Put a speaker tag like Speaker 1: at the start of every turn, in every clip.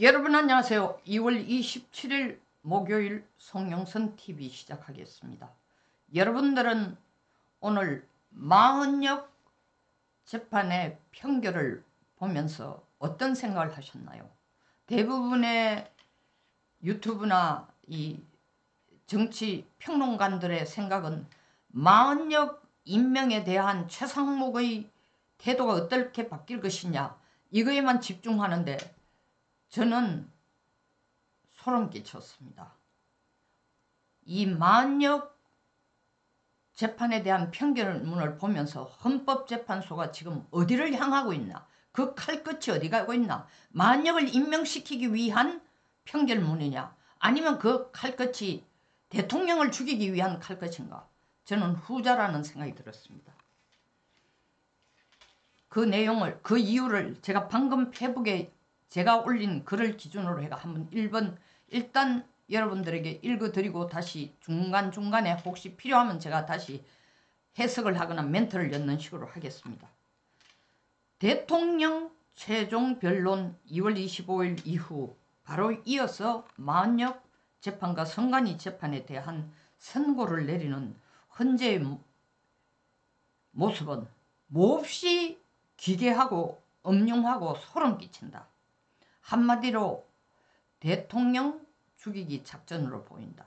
Speaker 1: 여러분 안녕하세요. 2월 27일 목요일 송영선 TV 시작하겠습니다. 여러분들은 오늘 마흔역 재판의 평결을 보면서 어떤 생각을 하셨나요? 대부분의 유튜브나 이 정치 평론가들의 생각은 마흔역 임명에 대한 최상목의 태도가 어떻게 바뀔 것이냐 이거에만 집중하는데 저는 소름 끼쳤습니다. 이 만역 재판에 대한 편견문을 보면서 헌법재판소가 지금 어디를 향하고 있나 그 칼끝이 어디 가고 있나 만역을 임명시키기 위한 편결문이냐 아니면 그 칼끝이 대통령을 죽이기 위한 칼끝인가 저는 후자라는 생각이 들었습니다. 그 내용을 그 이유를 제가 방금 페북에 제가 올린 글을 기준으로 해가 한번 1번 일단 여러분들에게 읽어드리고 다시 중간중간에 혹시 필요하면 제가 다시 해석을 하거나 멘트를 엮는 식으로 하겠습니다. 대통령 최종 변론 2월 25일 이후 바로 이어서 만역 재판과 선관위 재판에 대한 선고를 내리는 현재의 모습은 몹시 기괴하고 엄룡하고 소름 끼친다. 한마디로 대통령 죽이기 작전으로 보인다.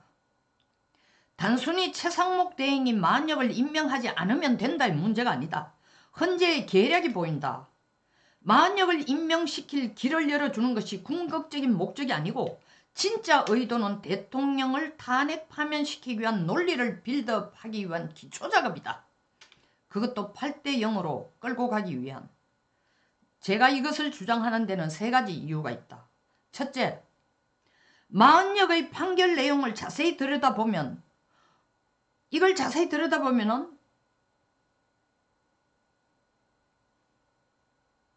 Speaker 1: 단순히 최상목 대행이 만역을 임명하지 않으면 된다의 문제가 아니다. 현재의 계략이 보인다. 만역을 임명시킬 길을 열어주는 것이 궁극적인 목적이 아니고 진짜 의도는 대통령을 탄핵 파면시키기 위한 논리를 빌드업하기 위한 기초작업이다. 그것도 8대 0으로 끌고 가기 위한 제가 이것을 주장하는 데는 세 가지 이유가 있다. 첫째, 마흔역의 판결 내용을 자세히 들여다보면 이걸 자세히 들여다보면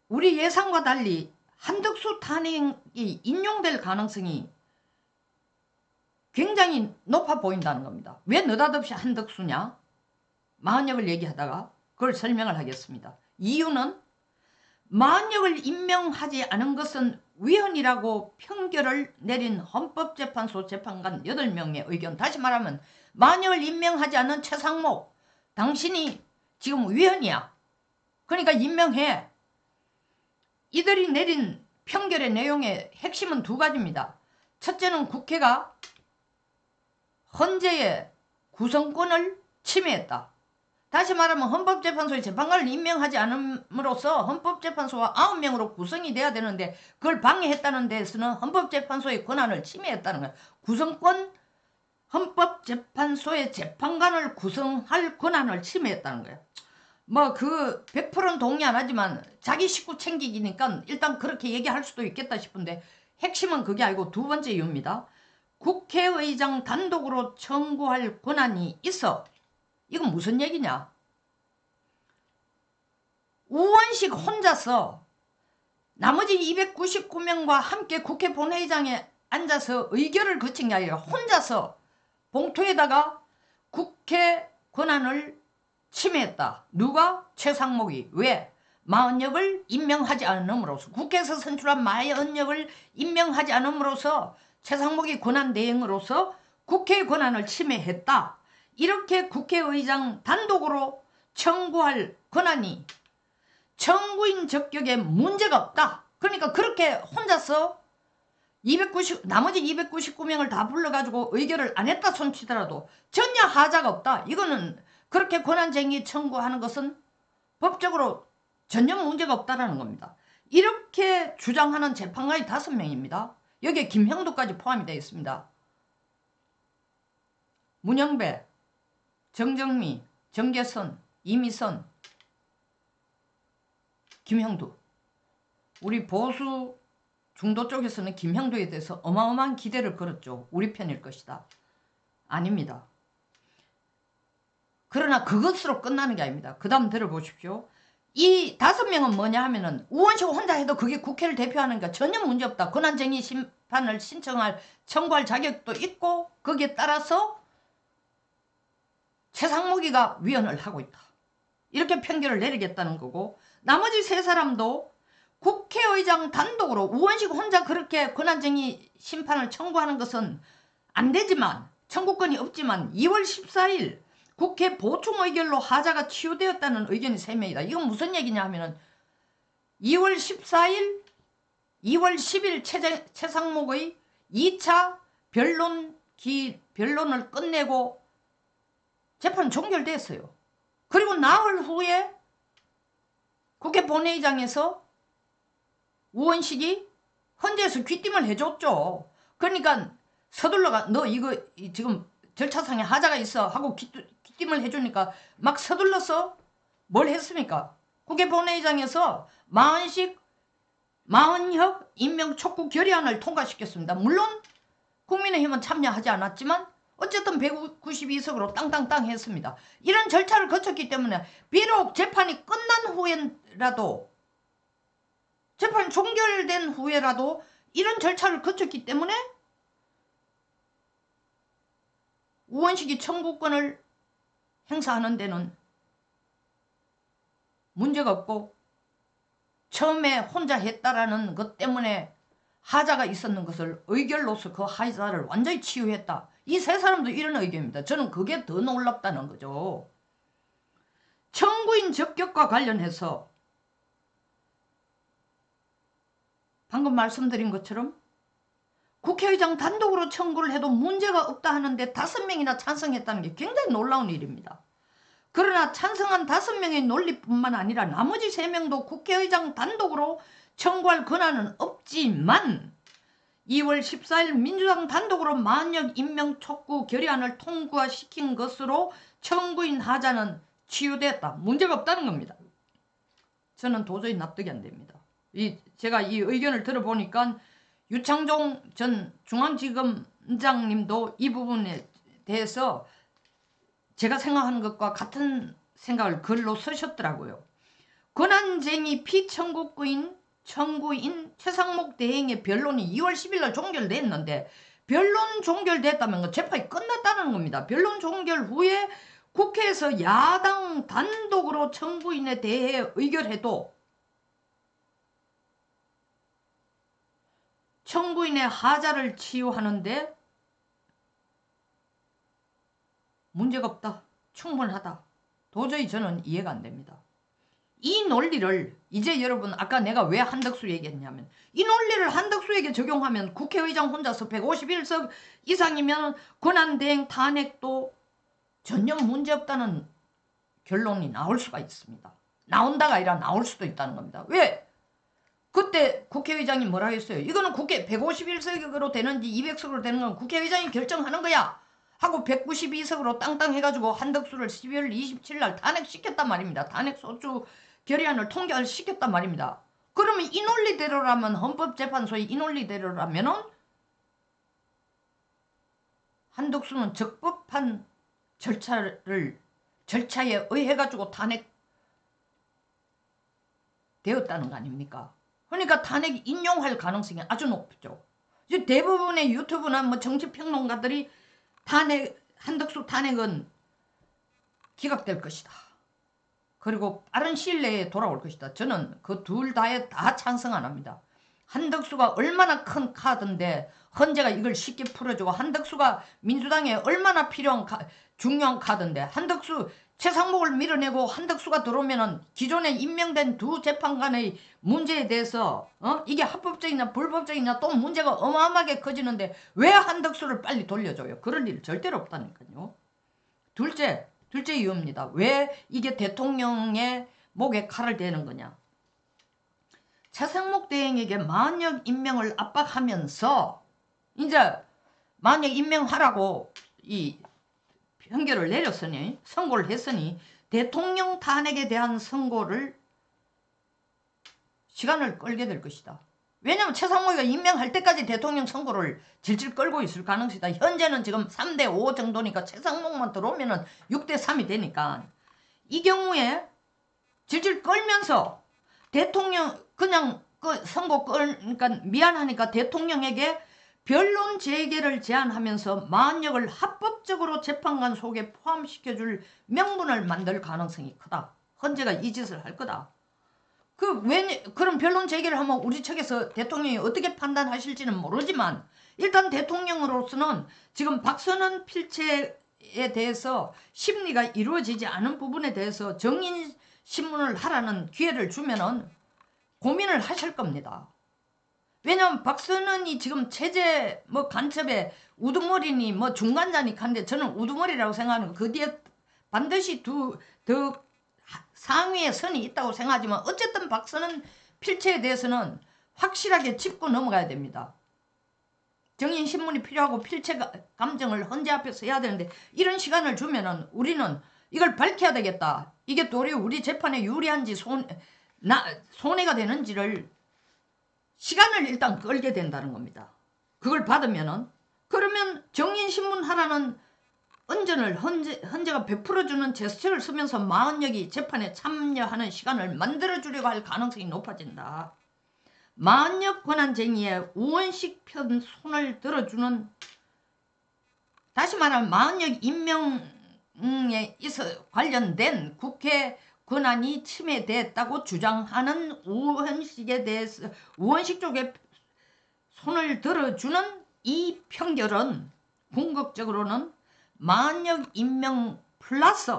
Speaker 1: 우리 예상과 달리 한덕수 탄핵이 인용될 가능성이 굉장히 높아 보인다는 겁니다. 왜 느닷없이 한덕수냐? 마흔역을 얘기하다가 그걸 설명을 하겠습니다. 이유는 만역을 임명하지 않은 것은 위헌이라고 평결을 내린 헌법재판소 재판관 8명의 의견. 다시 말하면 만역을 임명하지 않은 최상목 당신이 지금 위헌이야. 그러니까 임명해. 이들이 내린 평결의 내용의 핵심은 두 가지입니다. 첫째는 국회가 헌재의 구성권을 침해했다 다시 말하면 헌법재판소의 재판관을 임명하지 않음으로써 헌법재판소가 9명으로 구성이 돼야 되는데 그걸 방해했다는 데에서는 헌법재판소의 권한을 침해했다는 거예요. 구성권 헌법재판소의 재판관을 구성할 권한을 침해했다는 거예요. 뭐그 100%는 동의 안 하지만 자기 식구 챙기기니까 일단 그렇게 얘기할 수도 있겠다 싶은데 핵심은 그게 아니고 두 번째 이유입니다. 국회의장 단독으로 청구할 권한이 있어 이건 무슨 얘기냐? 우원식 혼자서 나머지 299명과 함께 국회 본회의장에 앉아서 의결을 거친 게 아니라 혼자서 봉투에다가 국회 권한을 침해했다. 누가? 최상목이. 왜? 마흔역을 임명하지 않음으로써 국회에서 선출한 마흔역을 임명하지 않음으로써 최상목이 권한 대행으로서 국회의 권한을 침해했다. 이렇게 국회의장 단독으로 청구할 권한이 청구인 적격에 문제가 없다. 그러니까 그렇게 혼자서 290 나머지 299명을 다 불러가지고 의결을 안 했다 손치더라도 전혀 하자가 없다. 이거는 그렇게 권한쟁의 청구하는 것은 법적으로 전혀 문제가 없다라는 겁니다. 이렇게 주장하는 재판관이 다섯 명입니다. 여기에 김형도까지 포함이 되어 있습니다. 문영배, 정정미, 정계선, 이미선, 김형도. 우리 보수 중도 쪽에서는 김형도에 대해서 어마어마한 기대를 걸었죠. 우리 편일 것이다. 아닙니다. 그러나 그것으로 끝나는 게 아닙니다. 그 다음 들어보십시오. 이 다섯 명은 뭐냐 하면은 우원식 혼자 해도 그게 국회를 대표하는 게 전혀 문제없다. 권한쟁의 심판을 신청할 청구할 자격도 있고 거기에 따라서 최상목이가 위원을 하고 있다. 이렇게 편결을 내리겠다는 거고 나머지 세 사람도 국회의장 단독으로 우원식 혼자 그렇게 권한쟁의 심판을 청구하는 것은 안 되지만 청구권이 없지만 2월 14일 국회 보충 의결로 하자가 치유되었다는 의견이 3명이다. 이건 무슨 얘기냐 하면은 2월 14일, 2월 10일 최, 최상목의 2차 변론 기 변론을 끝내고 재판 종결됐어요. 그리고 나흘 후에 국회 본회의장에서 우원식이 헌재에서 귀띔을 해줬죠. 그러니까 서둘러가 너 이거 이 지금 절차상에 하자가 있어 하고 귀, 귀띔을 해주니까 막 서둘러서 뭘 했습니까? 국회 본회의장에서 마흔식 마흔혁 임명 촉구 결의안을 통과시켰습니다. 물론 국민의힘은 참여하지 않았지만 어쨌든 192석으로 땅땅땅 했습니다. 이런 절차를 거쳤기 때문에 비록 재판이 끝난 후에라도 재판 종결된 후에라도 이런 절차를 거쳤기 때문에 우원식이 청구권을 행사하는 데는 문제가 없고 처음에 혼자 했다라는 것 때문에 하자가 있었는 것을 의결로서 그 하자를 완전히 치유했다. 이 세 사람도 이런 의견입니다. 저는 그게 더 놀랍다는 거죠. 청구인 적격과 관련해서 방금 말씀드린 것처럼 국회의장 단독으로 청구를 해도 문제가 없다 하는데 다섯 명이나 찬성했다는 게 굉장히 놀라운 일입니다. 그러나 찬성한 다섯 명의 논리뿐만 아니라 나머지 세 명도 국회의장 단독으로 청구할 권한은 없지만 2월 14일 민주당 단독으로 만역 임명 촉구 결의안을 통과시킨 것으로 청구인 하자는 치유됐다. 문제가 없다는 겁니다. 저는 도저히 납득이 안 됩니다. 이 제가 이 의견을 들어보니까 유창종 전 중앙지검장님도 이 부분에 대해서 제가 생각하는 것과 같은 생각을 글로 쓰셨더라고요. 권한쟁의 피청구인 청구인 최상목 대행의 변론이 2월 10일 날 종결됐는데 변론 종결됐다면 그 재판이 끝났다는 겁니다. 변론 종결 후에 국회에서 야당 단독으로 청구인에 대해 의결해도 청구인의 하자를 치유하는데 문제가 없다. 충분하다. 도저히 저는 이해가 안 됩니다. 이 논리를 이제 여러분 아까 내가 왜 한덕수 얘기했냐면 이 논리를 한덕수에게 적용하면 국회의장 혼자서 151석 이상이면 권한대행 탄핵도 전혀 문제없다는 결론이 나올 수가 있습니다. 나온다가 아니라 나올 수도 있다는 겁니다. 왜? 그때 국회의장이 뭐라 했어요? 이거는 국회 151석으로 되는지 200석으로 되는 건 국회의장이 결정하는 거야. 하고 192석으로 땅땅 해가지고 한덕수를 12월 27일 날 탄핵시켰단 말입니다. 탄핵 소추 결의안을 통과시켰단 말입니다. 그러면 이 논리대로라면 헌법재판소의 이 논리대로라면 은 한덕수는 적법한 절차를 절차에 의해 가지고 탄핵 되었다는 거 아닙니까? 그러니까 탄핵 인용할 가능성이 아주 높죠. 이제 대부분의 유튜브나 뭐 정치평론가들이 탄핵 한덕수 탄핵은 기각될 것이다. 그리고 빠른 시일 내에 돌아올 것이다. 저는 그 둘 다에 다 찬성 안 합니다. 한덕수가 얼마나 큰 카드인데 헌재가 이걸 쉽게 풀어주고 한덕수가 민주당에 얼마나 필요한 카, 중요한 카드인데 한덕수 최상목을 밀어내고 한덕수가 들어오면은 기존에 임명된 두 재판관의 문제에 대해서 어 이게 합법적이냐 불법적이냐 또 문제가 어마어마하게 커지는데 왜 한덕수를 빨리 돌려줘요? 그럴 일 절대로 없다니까요. 둘째 둘째 이유입니다. 왜 이게 대통령의 목에 칼을 대는 거냐? 차상목 대행에게 만약 임명을 압박하면서 이제 만약 임명하라고 이 판결을 내렸으니 선고를 했으니 대통령 탄핵에 대한 선고를 시간을 끌게 될 것이다. 왜냐하면 최상목이가 임명할 때까지 대통령 선거를 질질 끌고 있을 가능성이 있다. 현재는 지금 3대 5 정도니까 최상목만 들어오면 6대 3이 되니까 이 경우에 질질 끌면서 대통령 그냥 그 선거 끌 그러니까 미안하니까 대통령에게 변론 재개를 제안하면서 만역을 합법적으로 재판관 속에 포함시켜줄 명분을 만들 가능성이 크다. 헌재가 이 짓을 할 거다. 그 왜 그런 변론 제기를 하면 우리 측에서 대통령이 어떻게 판단하실지는 모르지만 일단 대통령으로서는 지금 박선원 필체에 대해서 심리가 이루어지지 않은 부분에 대해서 정인 신문을 하라는 기회를 주면은 고민을 하실 겁니다. 왜냐하면 박선원이 지금 체제 뭐 간첩에 우두머리니 뭐 중간자니 한데 저는 우두머리라고 생각하는 거그 뒤에 반드시 두 더 상위에 선이 있다고 생각하지만 어쨌든 박선원 필체에 대해서는 확실하게 짚고 넘어가야 됩니다. 정인 신문이 필요하고 필체 가- 감정을 헌재 앞에서 해야 되는데 이런 시간을 주면 은 우리는 이걸 밝혀야 되겠다. 이게 도리어 우리 재판에 유리한지 손, 나, 손해가 되는지를 시간을 일단 끌게 된다는 겁니다. 그걸 받으면 은 그러면 정인신문 하라는 언전을 헌재, 헌재가 베풀어주는 제스처를 쓰면서 마흔역이 재판에 참여하는 시간을 만들어주려고 할 가능성이 높아진다. 마흔역 권한쟁의의 우원식 편 손을 들어주는 다시 말하면 마흔역 임명에 있어 관련된 국회 권한이 침해됐다고 주장하는 우원식에 대해서 우원식 쪽에 손을 들어주는 이 편결은 궁극적으로는 만역 임명 플러스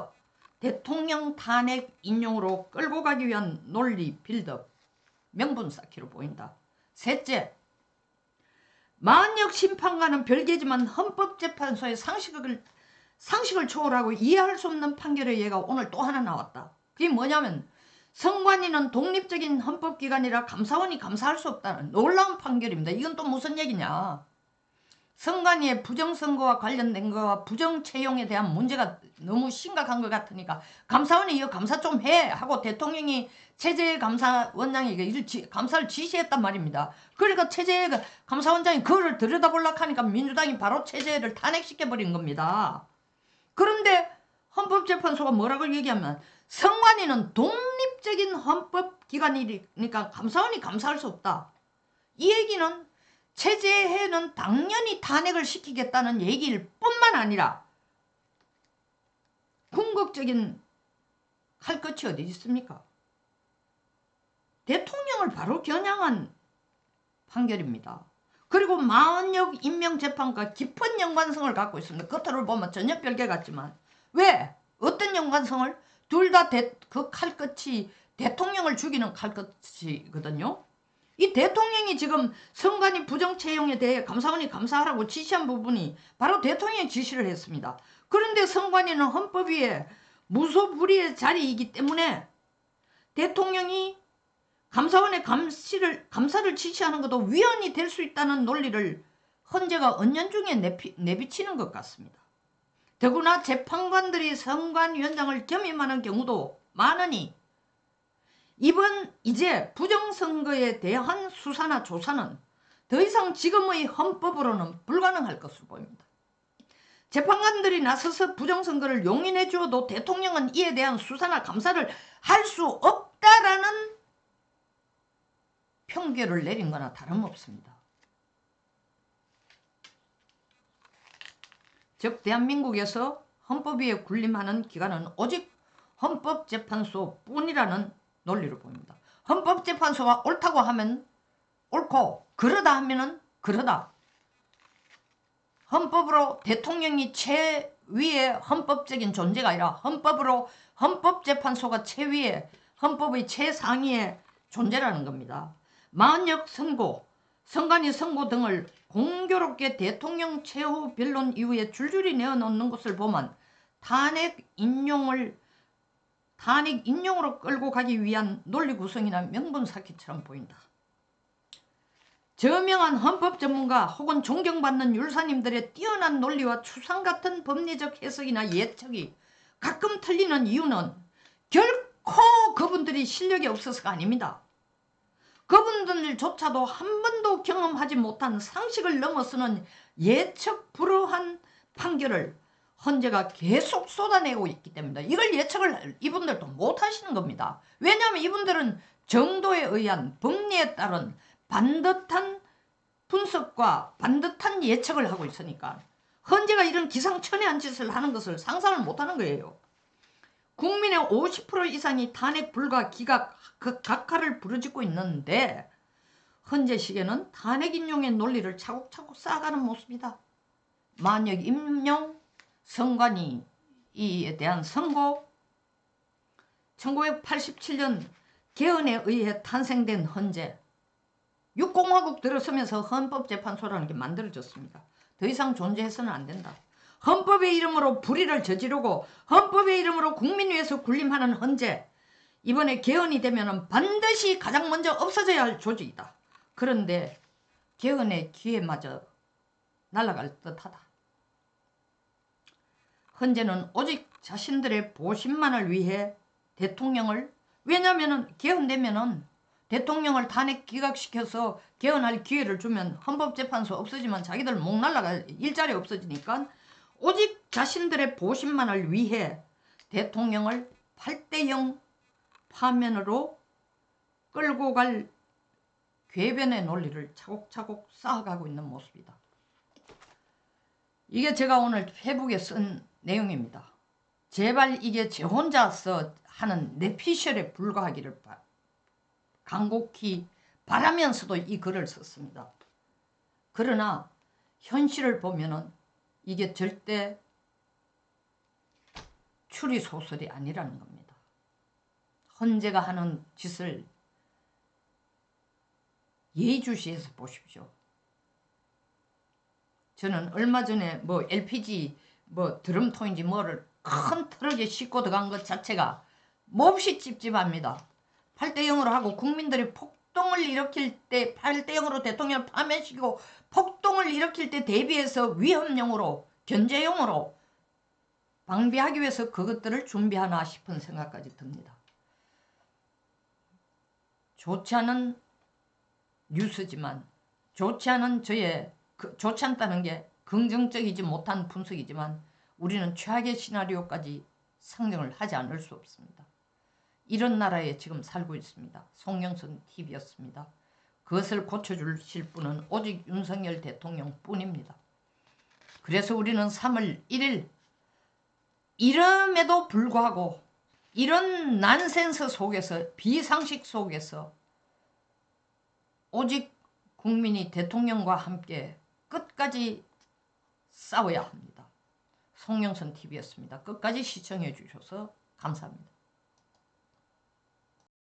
Speaker 1: 대통령 탄핵 인용으로 끌고 가기 위한 논리 빌드업 명분 쌓기로 보인다. 셋째, 만역 심판과는 별개지만 헌법재판소의 상식을 상식을 초월하고 이해할 수 없는 판결의 예가 오늘 또 하나 나왔다. 그게 뭐냐면 선관위는 독립적인 헌법기관이라 감사원이 감사할 수 없다는 놀라운 판결입니다. 이건 또 무슨 얘기냐? 선관위의 부정선거와 관련된 거와 부정채용에 대한 문제가 너무 심각한 것 같으니까 감사원이 이거 감사 좀 해 하고 대통령이 체제 감사원장에게 이를 지- 감사를 지시했단 말입니다. 그러니까 체제 감사원장이 그거를 들여다보려고 하니까 민주당이 바로 체제를 탄핵시켜버린 겁니다. 그런데 헌법재판소가 뭐라고 얘기하면 선관위는 독립적인 헌법기관이니까 감사원이 감사할 수 없다. 이 얘기는 체제에는 당연히 탄핵을 시키겠다는 얘기일 뿐만 아니라 궁극적인 할 것이 어디 있습니까? 대통령을 바로 겨냥한 판결입니다. 그리고 마흔역 임명재판과 깊은 연관성을 갖고 있습니다. 겉으로 보면 전혀 별개 같지만 왜? 어떤 연관성을? 둘 다 그 칼끝이 대통령을 죽이는 칼끝이거든요. 이 대통령이 지금 선관위 부정채용에 대해 감사원이 감사하라고 지시한 부분이 바로 대통령이 지시를 했습니다. 그런데 선관위는 헌법 위에 무소불위의 자리이기 때문에 대통령이 감사원의 감시를, 감사를 지시하는 것도 위헌이 될 수 있다는 논리를 헌재가 은연중에 내피, 내비치는 것 같습니다. 더구나 재판관들이 선관위원장을 겸임하는 경우도 많으니 이번 이제 부정선거에 대한 수사나 조사는 더 이상 지금의 헌법으로는 불가능할 것으로 보입니다. 재판관들이 나서서 부정선거를 용인해 주어도 대통령은 이에 대한 수사나 감사를 할 수 없다라는 평결을 내린 거나 다름없습니다. 즉 대한민국에서 헌법위에 군림하는 기관은 오직 헌법재판소 뿐이라는 논리로 보입니다. 헌법재판소가 옳다고 하면 옳고 그러다 하면은 그러다. 헌법으로 대통령이 최위의 헌법적인 존재가 아니라 헌법으로 헌법재판소가 최위의 헌법의 최상위의 존재라는 겁니다. 만역 선고, 선관위 선고 등을 공교롭게 대통령 최후 변론 이후에 줄줄이 내어놓는 것을 보면 탄핵 인용을 탄핵 인용으로 끌고 가기 위한 논리 구성이나 명분 쌓기처럼 보인다. 저명한 헌법 전문가 혹은 존경받는 율사님들의 뛰어난 논리와 추상 같은 법리적 해석이나 예측이 가끔 틀리는 이유는 결코 그분들이 실력이 없어서가 아닙니다. 그분들조차도 한 번도 경험하지 못한 상식을 넘어서는 예측 불허한 판결을 헌재가 계속 쏟아내고 있기 때문에 이걸 예측을 이분들도 못 하시는 겁니다. 왜냐하면 이분들은 정도에 의한 법리에 따른 반듯한 분석과 반듯한 예측을 하고 있으니까 헌재가 이런 기상천외한 짓을 하는 것을 상상을 못 하는 거예요. 국민의 50% 이상이 탄핵 불가 기각 그 각하를 부르짖고 있는데 현재 시기에는 탄핵 인용의 논리를 차곡차곡 쌓아가는 모습이다. 만약 임용 선관위 이에 대한 선고 1987년 개헌에 의해 탄생된 헌재 6공화국 들어서면서 헌법재판소라는 게 만들어졌습니다. 더 이상 존재해서는 안 된다. 헌법의 이름으로 불의를 저지르고 헌법의 이름으로 국민 위해서 군림하는 헌재 이번에 개헌이 되면 반드시 가장 먼저 없어져야 할 조직이다. 그런데 개헌의 기회마저 날아갈 듯하다. 헌재는 오직 자신들의 보신만을 위해 대통령을 왜냐하면 개헌되면은 대통령을 탄핵 기각시켜서 개헌할 기회를 주면 헌법재판소 없어지면 자기들 목 날라갈 일자리 없어지니까 오직 자신들의 보신만을 위해 대통령을 8대0 파면으로 끌고 갈 궤변의 논리를 차곡차곡 쌓아가고 있는 모습이다. 이게 제가 오늘 페북에 쓴 내용입니다. 제발 이게 제 혼자서 하는 내피셜에 불과하기를 바, 간곡히 바라면서도 이 글을 썼습니다. 그러나 현실을 보면은 이게 절대 추리 소설이 아니라는 겁니다. 헌재가 하는 짓을 예의주시해서 보십시오. 저는 얼마 전에 뭐 LPG 뭐 드럼통인지 뭐를 큰 트럭에 싣고 들어간 것 자체가 몹시 찝찝합니다. 8대 0으로 하고 국민들이 폭동을 일으킬 때 8대 0으로 대통령을 파면시키고 폭동을 일으킬 때 대비해서 위험용으로 견제용으로 방비하기 위해서 그것들을 준비하나 싶은 생각까지 듭니다. 좋지 않은 뉴스지만 좋지 않은 저의 그, 좋지 않다는 게 긍정적이지 못한 분석이지만 우리는 최악의 시나리오까지 상정을 하지 않을 수 없습니다. 이런 나라에 지금 살고 있습니다. 송영선 TV였습니다. 그것을 고쳐주실 분은 오직 윤석열 대통령 뿐입니다. 그래서 우리는 3월 1일 이름에도 불구하고 이런 난센스 속에서 비상식 속에서 오직 국민이 대통령과 함께 끝까지 싸워야 합니다. 송영선 TV였습니다. 끝까지 시청해 주셔서 감사합니다.